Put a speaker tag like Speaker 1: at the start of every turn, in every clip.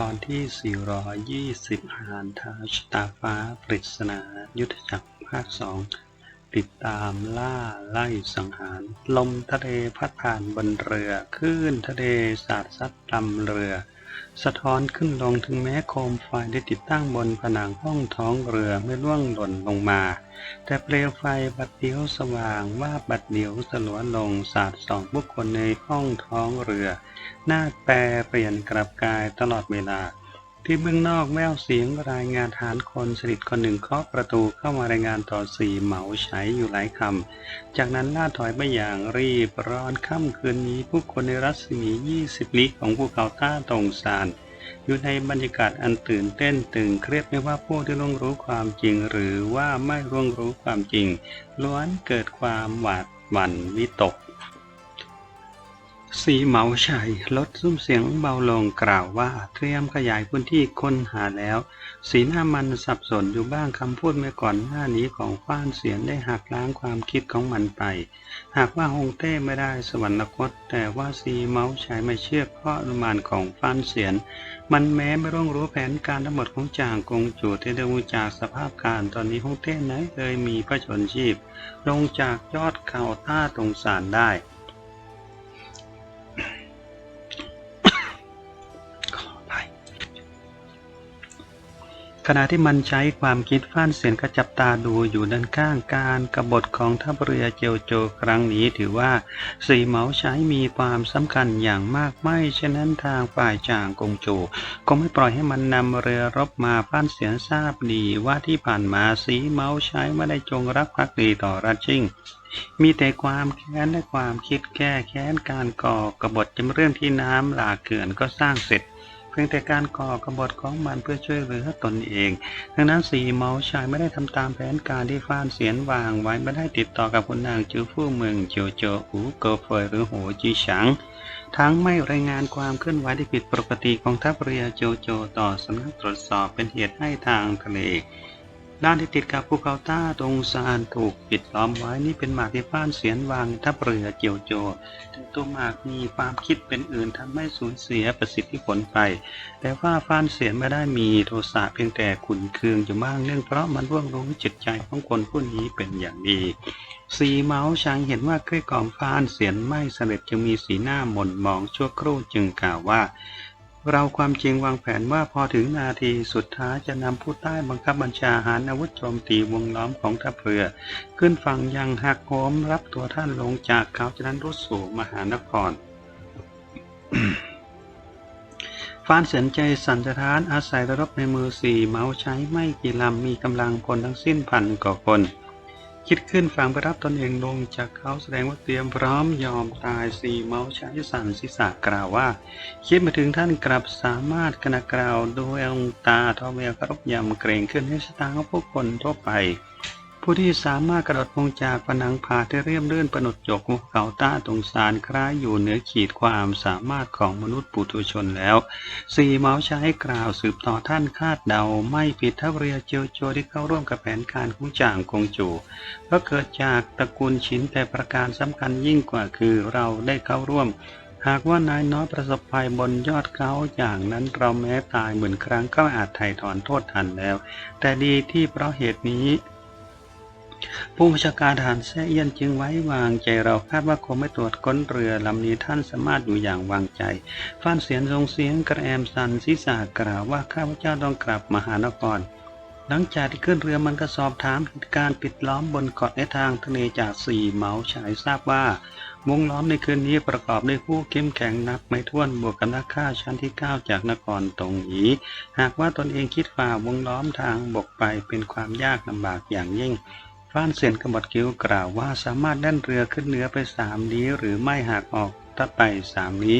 Speaker 1: ตอนที่ 420 หานท้าชตาฟ้า ปริศนายุทธจักรภาคสองติดตามล่าไล่สังหาร ลมทะเลพัดผ่านบนเรือคลื่นทะเลสาดซัดลำเรือ สะท้อนขึ้นลงถึงแม้โคมไฟได้ติดตั้งบนผนังห้องท้องเรือไม่ร่วงหล่นลงมา แต่เปลวไฟบัดเดียวสว่างว่าบบัดเดียวสลัวลงสาดส่องบุคคลในห้องท้องเรือ หน้าแปรเปลี่ยนกลับกายตลอดเวลา ที่เบื้องนอกแววเสียงรายงานฐานคนสนิทคนหนึ่งเคาะประตูเข้ามารายงานต่อสี่เหมาใช้อยู่หลายคำ จากนั้นล่าถอยไปอย่างรีบร้อนค่ำคืนนี้ ผู้คนในรัศมี 20 ลี้ของภูเขาท่าตรงซานอยู่ในบรรยากาศอันตื่นเต้นตึงเครียดไม่ว่าผู้ที่ล่วงรู้ความจริง หรือว่าไม่ล่วงรู้ความจริง ล้วนเกิดความหวาดหวั่นวิตก สีเหมาชัยลดซุ้มเสียงเบาลงกล่าวว่า เตรียมขยายพื้นที่ค้นหาแล้ว สีหน้ามันสับสนอยู่บ้างคำพูดเมื่อก่อนหน้านี้ของฟ้านเสียนได้หักล้างความคิดของมันไป หากว่าฮงเต้ไม่ได้สวรรคต แต่ว่าสีเมาชัยไม่เชื่อข้ออนุมานของฟ้านเสียนมันแม้ไม่ร่วงรู้แผนการทั้งหมดของจางกงจูเที่ได้รู้จากสภาพการตอนนี้ฮงเต้ไหนเลยมีพระชนชีพ ลงจากยอดเขาท่าตรงสารได้ ขณะที่มันใช้ความคิดฟ้านเสียนก็จับตาดูอยู่ด้านข้างการกบฏของทัพเรือเจียวโจครั้งนี้ถือว่าสีเหมาใช้มีความสำคัญอย่างมากไม่เช่นนั้นทางฝ่ายจางกงจูคงไม่ปล่อยให้มันนำเรือรบมาฟ้านเสียนทราบดีว่าที่ผ่านมาสีเหมาใช้ไม่ได้จงรักภักดีต่อรัชชิงมีแต่ความแค้นและความคิดแก้แค้นการก่อกบฏจำเรื่องที่น้ำหลากเขื่อนก็สร้างเสร็จ พียงแต่การก่อกบฏของมันเพื่อช่วยเหลือตนเอง ดังนั้นสีเมาชายไม่ได้ทำตามแผนการที่ฟ้านเสียนวางไว้ไม่ได้ติดต่อกับคุณนางจือฟู่เมืองโจโจอูเกอเฟยหรือโหจีฉัง ทั้งไม่รายงานความเคลื่อนไหวที่ผิดปกติของทัพเรือโจโจต่อสำนักตรวจสอบเป็นเหตุให้ทางทะเล ด้านที่ติดกับภูเขาต้าตรงซานถูกปิดล้อมไว้นี่เป็นหมากที่ฟ้านเสียนวางทัพเรือเจียวโจแต่ตัวหมากมีความคิดเป็นอื่นทำให้สูญเสียประสิทธิผลไป แต่ว่าฟ้านเสียนไม่ได้มีโทสะเพียงแต่ขุนเคืองอยู่บ้างเนื่องเพราะมันร่วงรู้จิตใจของคนผู้นี้เป็นอย่างดีสีเมาช้างเห็นว่าเกลี้ยกล่อมฟ้านเสียนไม่สำเร็จจึงมีสีหน้าหม่นหมองชั่วครู่จึงกล่าวว่า เราความจริงวางแผนว่าพอถึงนาทีสุดท้ายจะนำผู้ใต้บังคับบัญชาหารอาวุธโจมตีวงล้อมของทัพเรือ ขึ้นฝั่งยังหักโหมรับตัวท่านลงจากเขาจากนั้นรุดสู่มหานครฟานเสียนใจสันสะท้านอาศัยระรบในมือสี่เมาใช้ไม่กี่ลำมีกำลังพลทั้งสิ้นพันกว่าคน คิดขึ้นฝังไปรับตนเองลงจากเขาแสดงว่าเตรียมพร้อมยอมตายสี่เมาใช้สั่นศีรษะกล่าวว่า คิดมาถึงท่านกลับสามารถกระกล่าวโดยองตาทอเมลครบยำเกรงขึ้นให้สตาของผู้คนทั่วไป ผู้ที่สามารถกระโดดลงจากผนังผาที่เรียบเลื่อนประนดจกภูเขาต้าตรงสารคล้ายอยู่เหนือขีดความสามารถของมนุษย์ปุถุชนแล้วสี่เมาส์ใช้กล่าวสืบต่อท่านคาดเดา ไม่ผิดทัพเรือเจียวโจที่เข้าร่วมกับแผนการของจ่างกงจูเพราะเกิดจากตระกูลชินแต่ประการสำคัญยิ่งกว่าคือเราได้เข้าร่วมหากว่านายน้อยประสบภัยบนยอดเขาอย่างนั้นเราแม้ตายหมื่นครั้งก็อาจไถ่ถอนโทษทันแล้ว แต่ดีที่เพราะเหตุนี้ ผู้บัญชาการทหารแซ่เอียนจึงไว้วางใจเราคาดว่าคงไม่ตรวจค้นเรือลำนี้ท่านสามารถอยู่อย่างวางใจฟ้านเสียนทรงเสียงกระแอมสันศีรษะกล่าวว่าข้าพเจ้าต้องกลับมหานครหลังจากที่ขึ้นเรือมันก็สอบถามเหตุการณ์ปิดล้อมบนเกาะในทางทะเลจากสี่เหมาฉายทราบว่าวงล้อมในคืนนี้ประกอบด้วยผู้เข้มแข็งนับไม่ถ้วนบวกกับนักฆ่าชั้นที่ 9 จากนครตงหีหากว่าตนเองคิดฝ่าวงล้อมทางบกไปเป็นความยากลำบากอย่างยิ่ง ฟ้านเซียนกบฏคิ้วกล่าวว่าสามารถแล่นเรือขึ้นเหนือไปสามลี้หรือไม่หากออกถ้าไปสามนี้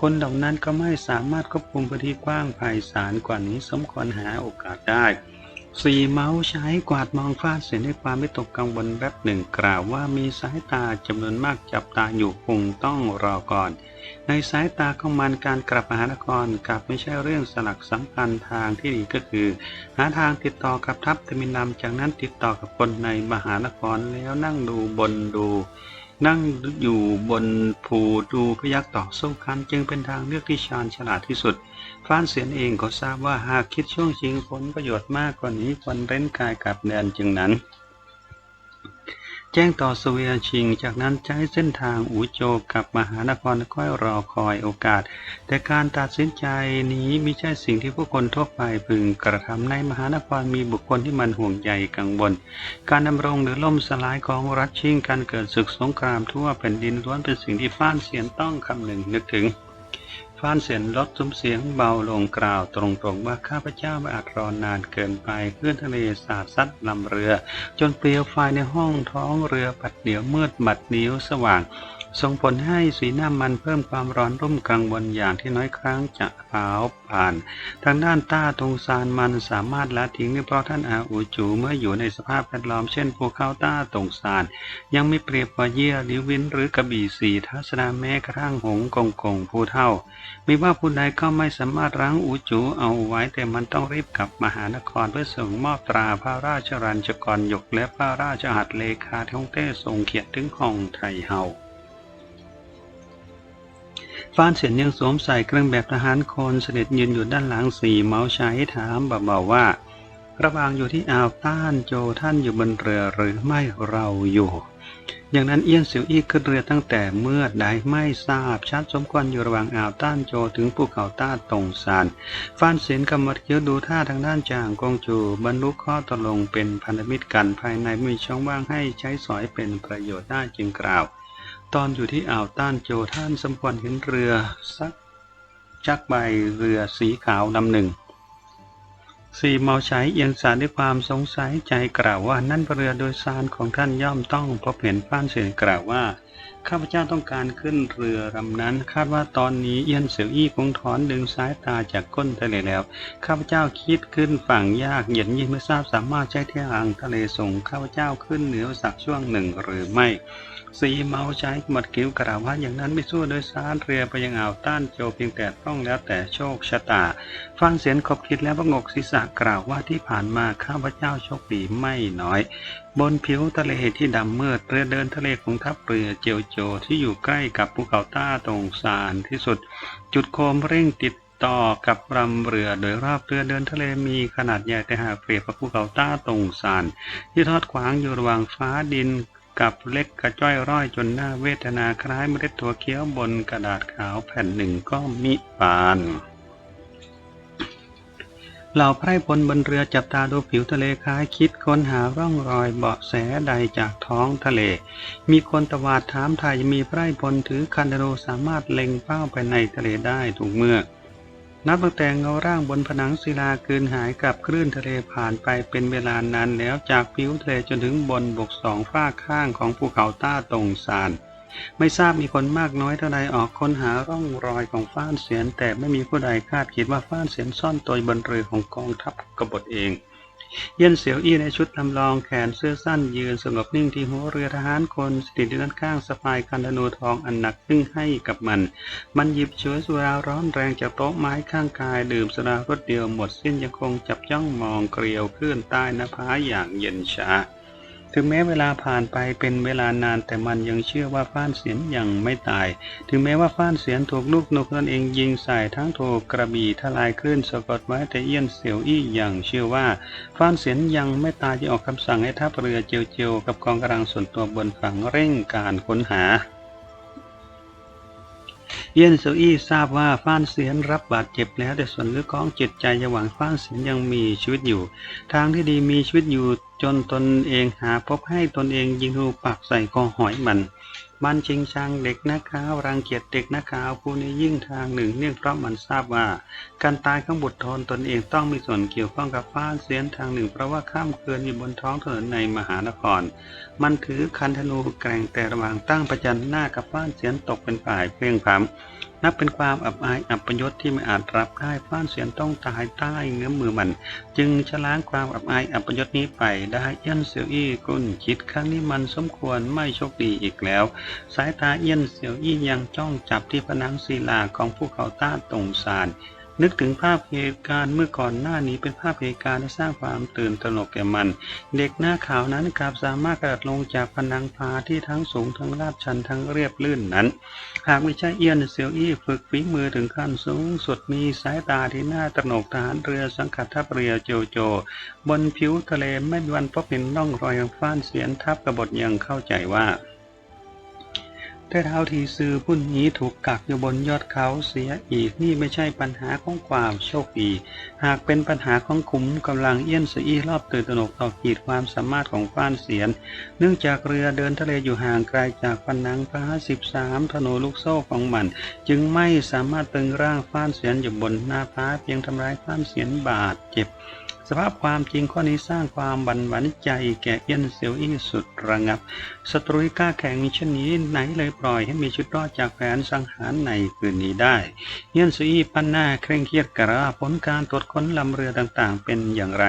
Speaker 1: คนเหล่านั้นก็ไม่สามารถควบคุมพื้นที่กว้างไพศาลกว่านี้สมควรหาโอกาสได้ สี่เมาส์ใช้กวาดมองฟ้าเสียนด้วยความไม่ตกกังวลแป๊บหนึ่งกล่าวว่ามีสายตาจำนวนมากจับตาอยู่คงต้องรอก่อน ในสายตาของมันการกลับมหานครกลับไม่ใช่เรื่องสลักสำคัญทางที่ดีก็คือ หาทางติดต่อกับทัพเทมินลำจากนั้นติดต่อกับคนในมหานครแล้วนั่งดูบนดู นั่งอยู่บนภูดูพยักต่อสู้กันจึงเป็นทางเลือกที่ชาญฉลาดที่สุดฟรานเซียนเองก็ทราบว่าหากคิดช่วงชิงผลประโยชน์มากกว่านี้ควรเร้นกายกับแดนจึงนั้น แจ้งต่อสเวียชิง จากนั้นใช้เส้นทางอูโจกับมหานครค่อยรอคอยโอกาส แต่การตัดสินใจนี้ไม่ใช่สิ่งที่ผู้คนทั่วไปพึงกระทำในมหานครมีบุคคลที่มันห่วงใยกังวล การดำรงหรือล่มสลายของรัฐชิงการเกิดศึกสงครามทั่วแผ่นดินล้วนเป็นสิ่งที่ฟ้านเสียนต้องคำหนึ่งนึกถึง ฟ้านเสียนลดซุ้มเสียงเบาลงกล่าวตรงๆว่าข้าพเจ้าไม่อาจรอนานเกินไปเพื่อนทะเลสาดซัดลำเรือ จนเปลวไฟในห้องท้องเรือปัดเดี๋ยวมืดบัดนิ้วสว่าง ส่งผลให้สีน้ำมันเพิ่มความร้อนรุ่มกลางบนอย่างที่น้อยครั้งจะเผาผ่าน ทางด้านต้าตรงซานมันสามารถละทิ้งได้เพราะท่านอาอูจูเมื่ออยู่ในสภาพแวดล้อมเช่นภูเขาต้าตรงซาน ยังไม่เปรียบว่าเยี่ยลิวินหรือกระบี่สีทัศนาแม้กระทั่งหงกงกงผู้เท่าไม่ว่าผู้ใดก็ไม่สามารถรั้งอูจูเอาไว้แต่มันต้องรีบกลับมหานครเพื่อส่งมอบตราพระราชรัญจกรยกและพระราชหัตเลขาท่องเต้ทรงเขียนถึงห้องไทยเฮา ฟ้านเสียนยังสวมใส่เครื่องแบบทหารคนเสด็จยืนอยู่ด้านหลังสี่เมาใช้ถามเบาๆว่า ระวางอยู่ที่อ่าวต้านโจท่านอยู่บนเรือหรือไม่เราอยู่ อย่างนั้นเอี้ยนเสียวอี้ขึ้นเรือตั้งแต่เมื่อใดไม่ทราบชัดสมควรอยู่ระหว่างอ่าวต้านโจถึงภูเขาต้าตงซานฟ้านเสียนกำมัดเคี้ยวดูท่าทางด้านจางกงจูบรรลุข้อตกลงเป็นพันธมิตรกันภายในม่มีช่องว่างให้ใช้สอยเป็นประโยชน์ได้จึงกล่าว ตอนอยู่ที่อ่าวต้านโจท่านสมควรเห็นเรือสักจักใบเรือสีขาวลำหนึ่งสีเมาใช้เอียงสารด้วยความสงสัยใจกล่าวว่านั่นเรือโดยสารของท่านย่อมต้องพบเห็นฟ้านเสียงกล่าวว่าข้าพเจ้าต้องการขึ้นเรือลำนั้น คาดว่าตอนนี้เอียนเสียวอี้คงถอนดึงสายตาจากก้นทะเลแล้ว ข้าพเจ้าคิดขึ้นฝั่งยากเย็นยิ่งไม่ทราบสามารถใช้เที่ทางทะเลส่งข้าพเจ้าขึ้นเหนือสักช่วงหนึ่งหรือไม่ สีเมาใช้หมดคิ้วกล่าวว่าอย่างนั้นไม่สู้โดยสารเรือไปยังอ่าวต้านโจเพียงแต่ต้องแล้วแต่โชคชะตา ฟังเสียงขบคิดแล้วประงกศีรษะกล่าวว่าที่ผ่านมาข้าพเจ้าโชคดีไม่น้อย บนผิวทะเลที่ดำมืดเรือเดินทะเลของทัพเรือเจียวโจที่อยู่ใกล้กับภูเขาต้าตรงซานที่สุด จุดโคมเร่งติดต่อกับลำเรือโดยรอบเรือเดินทะเลมีขนาดใหญ่แต่หากเปรียบกับภูเขาต้าตรงซานที่ทอดขวางอยู่ระหว่างฟ้าดิน กับเล็กกระจ้อยร่อยจนหน้าเวทนาคล้ายเมล็ดถั่วเขียวบนกระดาษขาวแผ่นหนึ่งก็มิปานเหล่าไพร่พลบนเรือจับตาดูผิวทะเลคล้ายคิดค้นหาร่องรอยเบาะแสใดจากท้องทะเล มีคนตวาดถามไทยมีไพร่พลถือคันธนูสามารถเล็งเป้าไปในทะเลได้ถูกเมื่อ นับตั้งแต่เงาร่างบนผนังศิลาคืนหายกับคลื่นทะเลผ่านไปเป็นเวลานานแล้วจากผิวทะเลจนถึงบนบกสองฝ้าข้างของภูเขาต้าตรงซาน ไม่ทราบมีคนมากน้อยเท่าใดออกค้นหาร่องรอยของฟ้านเสียน แต่ไม่มีผู้ใดคาดคิดว่าฟ้านเสียนซ่อนตัวบนเรือของกองทัพกบฏเอง เย็นเสียวอี้ในชุดลำลองแขนเสื้อสั้นยืนสงบนิ่งที่หัวเรือทหารคนสติดอยู่ด้านข้างสะพายคันธนูทองอันหนักซึ่งให้กับมัน มันหยิบเฉวยสุราร้อนแรงจากโต๊ะไม้ข้างกายดื่มสุรารถเดียวหมดสิ้นยังคงจับจ้องมองเกลียวคลื่นใต้นภาอย่างเย็นชา ถึงแม้เวลาผ่านไปเป็นเวลานานแต่มันยังเชื่อว่าฟ้านเสียนยังไม่ตาย ถึงแม้ว่าฟ้านเสียนถูกลูกนกตนเองยิงใส่ทั้งถูกกระบี่ทลายคลื่นสะกดไว้แต่เอี้ยนเสียวอี้ยังเชื่อว่าฟ้านเสียนยังไม่ตายจะออกคำสั่งให้ทัพเรือเจียวเจียวๆกับกองกำลังส่วนตัวบนฝั่งเร่งการค้นหา เยียนเซาอี้ทราบว่าฟ้านเสียนรับบาดเจ็บแล้ว แต่ส่วนลึกของจิตใจยังหวังฟ้านเสียนยังมีชีวิตอยู่ ทางที่ดีมีชีวิตอยู่จนตนเองหาพบให้ตนเองยิงธนูปักใส่คอหอยมัน มันจริงชังเด็กนักข่าวรังเกียจเด็กนักข่าวผู้นี้ยิ่งทางหนึ่งเนื่องเพราะมันทราบว่า การตายของบุตรทนตนเองต้องมีส่วนเกี่ยวข้องกับฟ้าเสียนทางหนึ่ง เพราะว่าข้ามเกินอยู่บนท้องถนนในมหานคร มันถือคันธนูแกร่งแต่ระหว่างตั้งประจันหน้ากับฟ้าเสียนตกเป็นฝ่ายเพลียงพล้ำ นับเป็นความอับอายอับปยศที่ไม่อาจรับได้ฟ้านเสียนต้องตายใต้เงื้อมมือมัน จึงชะล้างความอับอายอับปยศนี้ไปได้เอี้ยนเสียวอี้กุ้นคิดครั้งนี้มันสมควรไม่โชคดีอีกแล้ว สายตาเอี้ยนเสียวอี้ยังจ้องจับที่ผนังศิลาของภูเขาต้าตรงซาน นึกถึงภาพเหตุการณ์เมื่อก่อนหน้านี้เป็นภาพเหตุการณ์ที่สร้างความตื่นตระหนกแก่มัน เด็กหน้าขาวนั้นกลับสามารถกระโดดลงจากพนังพาที่ทั้งสูงทั้งลาดชันทั้งเรียบลื่นนั้น หากไม่ใช่เอียนเซียวอี้ฝึกฝีมือถึงขั้นสูงสุดมีสายตาที่น่าตระหนกทหารเรือสังกัดทัพเรือโจโจ บนผิวทะเลไม่มีวันพบเห็นร่องรอยของฟ้านเสียนทับกบฏยังเข้าใจว่า แต่เท้าทีซือผู้นี้ถูกกักอยู่บนยอดเขาเสียอีกนี่ไม่ใช่ปัญหาของความโชคดี หากเป็นปัญหาของขุมกำลังเอี้ยนสีรอบตื่นตระหนกต่อขีดความสามารถของฟ้านเสียน เนื่องจากเรือเดินทะเลอยู่ห่างไกลจากพนังพระสิบสามธนูลูกโซ่ของมัน จึงไม่สามารถตึงร่างฟ้านเสียนอยู่บนหน้าพ้าเพียงทำร้ายฟ้านเสียนบาดเจ็บสภาพความจริงข้อนี้สร้างความบันหวันใจแก่เอี้ยนเซียวอี้สุดระงับ ศัตรูที่กล้าแข่งเช่นนี้ไหนเลยปล่อยให้มีชุดรอดจากแผนสังหารในคืนนี้ได้เอี้ยนเซียวอี้ปั้นหน้าเคร่งเครียดกระผลการตรวจค้นลำเรือต่างๆ เป็นอย่างไร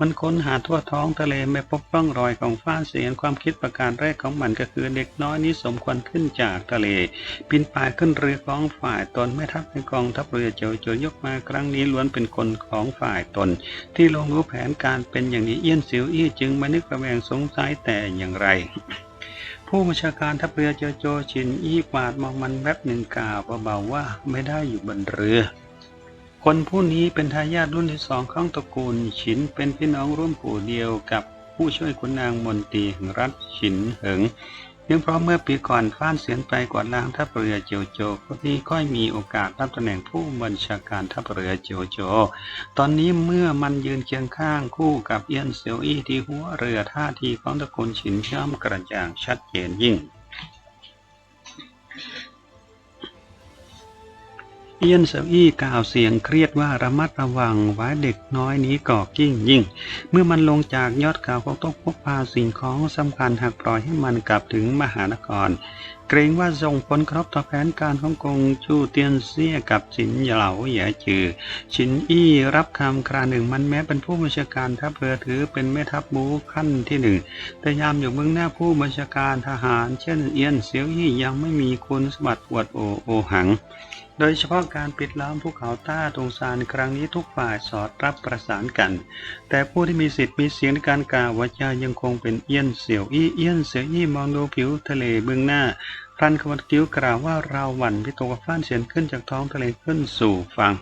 Speaker 1: มันค้นหาทั่วท้องทะเลไม่พบร่องรอยของฟ้าเสียงความคิดประการแรกของมันก็คือเด็กน้อยนี้สมควรขึ้นจากทะเลปีนป่ายขึ้นเรือของฝ่ายตนแม่ทัพในกองทัพเรือเจียวโจยกมาครั้งนี้ล้วนเป็นคนของฝ่ายตน ที่ลงรู้แผนการเป็นอย่างนี้เอี้ยนเสียวอี้จึงไม่นึกระแวงสงสัยแต่อย่างไร ผู้บัญชาการทัพเรือเจอโจชินอี้กวาดมองมันแวบหนึ่งกล่าวเบาๆว่าไม่ได้อยู่บนเรือ คนผู้นี้เป็นทายาทรุ่นที่สองของตระกูลฉินเป็นพี่น้องร่วมปู่เดียวกับผู้ช่วยขุนนางมนตรีแห่งรัฐฉินเหิง พียงเพราะเมื่อปีก่อนฟ้านเสียนไปกวาดล้างทัพเรือเจียวโจคนนี้ก็มีโอกาสรับตำแหน่งผู้บัญชาการทัพเรือเจียวโจ ตอนนี้เมื่อมันยืนเคียงข้างคู่กับเอียนเซียวอี้ที่หัวเรือท่าทีของตระกูลฉินย่อมกระจ่างชัดเจนยิ่ง เอียนเซียวอี้กล่าวเสียงเครียดว่าระมัดระวังไว้เด็กน้อยนี้ก่อกิ้งยิ่ง เมื่อมันลงจากยอดเขาคงต้องพกพาสิ่งของสำคัญหากปล่อยให้มันกลับถึงมหานคร เกรงว่าส่งผลกระทบต่อแผนการของกงจูเตียนเซี่ยกับฉินเหลาเหยจือฉินอี้รับคำคราหนึ่งมันแม้เป็นผู้บัญชาการทัพเรือถือเป็นแม่ทัพบูขั้นที่หนึ่งแต่ยามอยู่เบื้องหน้าผู้บัญชาการทหาร เช่นเอียนเซียวอี้ยังไม่มีคุณสมบัติอวดโอโอหัง โดยเฉพาะการปิดล้อมภูเขาต้าตรงซานครั้งนี้ทุกฝ่ายสอดรับประสานกัน แต่ผู้ที่มีสิทธิ์มีเสียงในการกล่าววาจายังคงเป็นเอี้ยนเสี่ยวอี้เอี้ยนเสี่ยวอี้มองดูผิวทะเลเบื้องหน้าพลันขมวดคิ้วกล่าวว่าเราหวั่นพิตกฟ้านเสียนขึ้นจากท้องทะเลขึ้นสู่ฝั่ง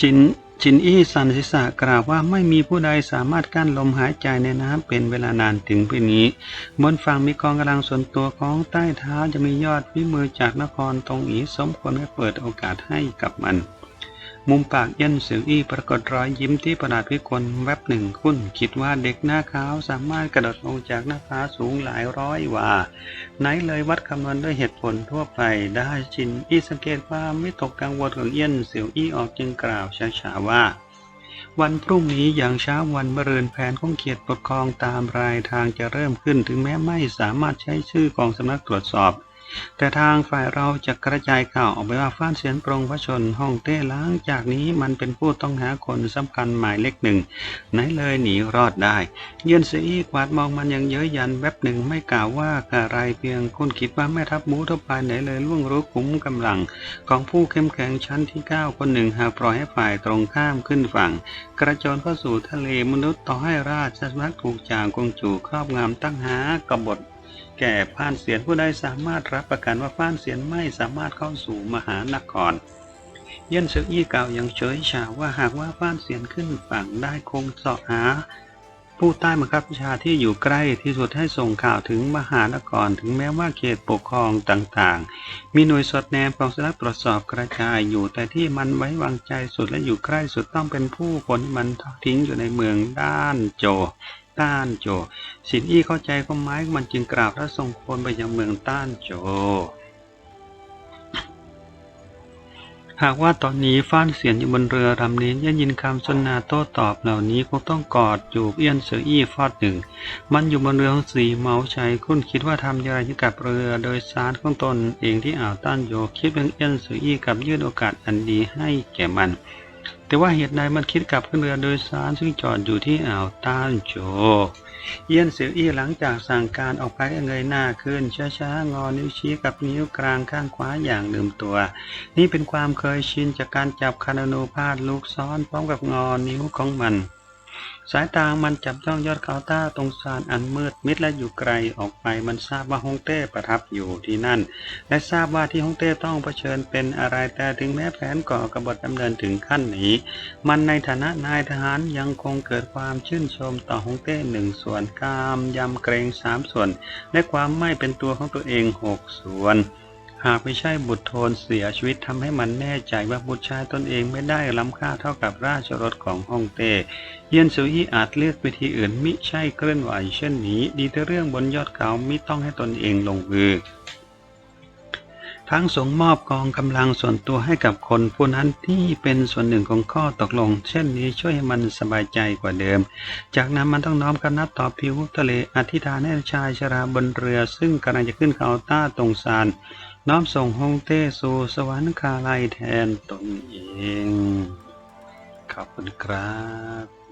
Speaker 1: จิน ชินอี้สันศิษะกล่าวว่าไม่มีผู้ใดสามารถกั้นลมหายใจในน้ำเป็นเวลานานถึงปีนี้ บนฝั่งมีกองกำลังส่วนตัวของใต้เท้าจะมียอดวิมือจากนครตรงอีสมควรให้เปิดโอกาสให้กับมัน มุมปากเย็นเสืออี้ปรากฏรอยยิ้มที่ประหลาดวิกลแวบหนึ่งคุ้นคิดว่าเด็กหน้าขาวสามารถกระโดดลงจากหน้าผาสูงหลายร้อยว่า ไหนเลยวัดคำนวณด้วยเหตุผลทั่วไปได้ชินอี้สังเกตความไม่ตกกังวลของเอี้ยนเสียวอี้ออกจึงกล่าวช้าๆว่า วันพรุ่งนี้อย่างเช้าวันมะรืนแผนของเขียดปกครองตามรายทางจะเริ่มขึ้นถึงแม้ไม่สามารถใช้ชื่อของสำนักตรวจสอบ แต่ทางฝ่ายเราจะกระจายข่าวออกไปว่าฟ้านเสียนปรงพระชนห้องเต้ล้างจากนี้มันเป็นผู้ต้องหาคนสำคัญหมายเลขหนึ่งไหนเลยหนีรอดได้ เยืนเสียอีกวาดมองมันยังเย้ยยันแวบหนึ่งไม่กล่าวว่าอะไรเพียงคุณคิดว่าแม่ทัพมูทั่วไปไหนเลยล่วงรู้คุ้มกำลัง ของผู้เข้มแข็งชั้นที่เก้าคนหนึ่งหากปล่อยให้ฝ่ายตรงข้ามขึ้นฝั่ง กระโจนเข้าสู่ทะเลมนุษย์ต่อให้ราชสำนักถูกจางกงจูครอบงำตั้งหากบฏ แก่ผ่านเสียนผู้ใดสามารถรับประกันว่าผ่านเสียนไม่สามารถเข้าสู่มหานคร เย็นศึกยี่เก่ายังเฉยฉาว่าหากว่าผ่านเสียนขึ้นฝั่งได้คงเสาะหา ผู้ใต้บังคับบัญชาที่อยู่ใกล้ที่สุดให้ส่งข่าวถึงมหานครถึงแม้ว่าเขตปกครองต่างๆ มีหน่วยสอดแนมกองสนักตรวจสอบกระจายอยู่แต่ที่มันไว้วางใจสุดและอยู่ใกล้สุดต้องเป็นผู้คนที่มันทิ้งอยู่ในเมืองด้านโจ ต้านโจ สินอี้เข้าใจก็ไม้มันจึงกราบและส่งคนไปยังเมืองต้านโจ หากว่าตอนนี้ฟ้านเสียนอยู่บนเรือลำนี้ได้ยินคำสนนาโต้ตอบเหล่านี้คงต้องกอดจูบเอี้ยนเสืออี้ฟอดหนึ่ง มันอยู่บนเรือของสีเมาชัยคุ้นคิดว่าทำอย่างไรกับเรือโดยสารของตนเองที่อ่าวต้านโยคิดเป็นเอี้ยนเสืออี้กับยื่นโอกาสอันดีให้แก่มัน แต่ว่าเหตุใดมันคิดกลับขึ้นเรือโดยสารซึ่งจอดอยู่ที่อ่าวต้านโจ เยี่ยนเสืออี้หลังจากสั่งการออกไปเงยหน้าขึ้น ช้าๆ งอนิ้วชี้กับนิ้วกลางข้างขวาอย่างลืมตัว นี่เป็นความเคยชินจากการจับคานานูพาดลูกซ้อนพร้อมกับงอนิ้วของมัน สายตามันจับจ้องยอดเขาต้าตรงซานอันมืดมิดและอยู่ไกลออกไป มันทราบว่าฮงเต้ประทับอยู่ที่นั่น และทราบว่าที่ฮงเต้ต้องเผชิญเป็นอะไรแต่ถึงแม้แผนก่อกบฏดำเนินถึงขั้นนี้ มันในฐานะนายทหารยังคงเกิดความชื่นชมต่อฮงเต้หนึ่งส่วนกามยำเกรงสามส่วน และความไม่เป็นตัวของตัวเองหกส่วน หากไม่ใช่บุตรโทนเสียชีวิตทำให้มันแน่ใจว่าบุตรชายตนเองไม่ได้ล้ำค่าเท่ากับราชรถของฮ่องเต้เยียนซูอี้อาจเลือกวิธีอื่นมิใช่เคลื่อนไหวเช่นนี้ ดีแต่เรื่องบนยอดเขามิต้องให้ตนเองลงมือทั้งส่งมอบกองกำลังส่วนตัวให้กับคนผู้นั้นที่เป็นส่วนหนึ่งของข้อตกลง เช่นนี้ช่วยให้มันสบายใจกว่าเดิม จากนั้นมันต้องน้อมคำนับต่อผิวทะเลอธิษฐานให้ชายชราบนเรือ ซึ่งกำลังจะขึ้นเขาต้าตรงซาน น้อมส่งฮงเต้สู่สวรรคาลัยแทนตนเอง ขอบคุณครับ